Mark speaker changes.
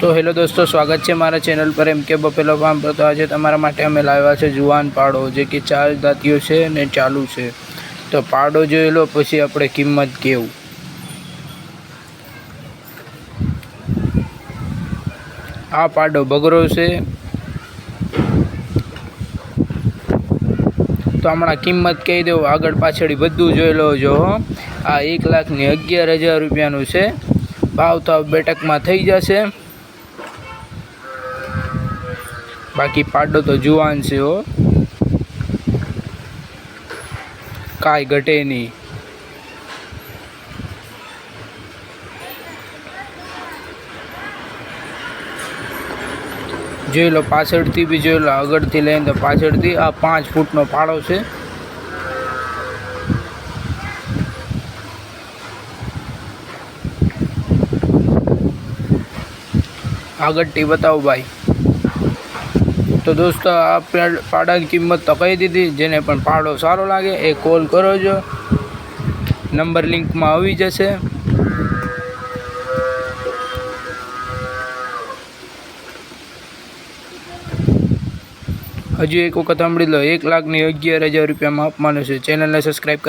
Speaker 1: તો હેલો દોસ્તો, સ્વાગત છે મારા ચેનલ પર એમ કે બપેલો ફાર્મ પર. તો આજે તમારા માટે અમે લાવ્યા છે જુવાન પાડો, જે કે ચાર દાંતીઓ છે ને ચાલુ છે. તો પાડો જોઈ લો, પછી આપણે કિંમત કેવું. આ પાડો બગરો છે. તો હમણાં કિંમત કહી દઉં આગળ પાછળ બધું જોઈ લો જો. આ એક લાખની અગિયાર હજાર રૂપિયાનું છે. ભાવ તો બેઠકમાં થઈ જશે. બાકી પાડો તો જુવાન છે, હો. કાંઈ ઘટે નહીં. જોઈ લો, પાછળથી બી જોઈ લો, આગળથી લઈને તો પાછળથી આ પાંચ ફૂટનો ફાળો છે. આગળથી બતાવો ભાઈ. તો દોસ્તો, આ પેડ- પાડાની કિંમત તો કહી દીધી, જેને પણ પાડો સારો લાગે એ કોલ કરો જો. નંબર લિંકમાં આવી જશે. હજુ એક વખત સાંભળી લો, એક લાખની અગિયાર હજાર રૂપિયામાં આપવાનું છે ચેનલને સબસ્ક્રાઈબ કર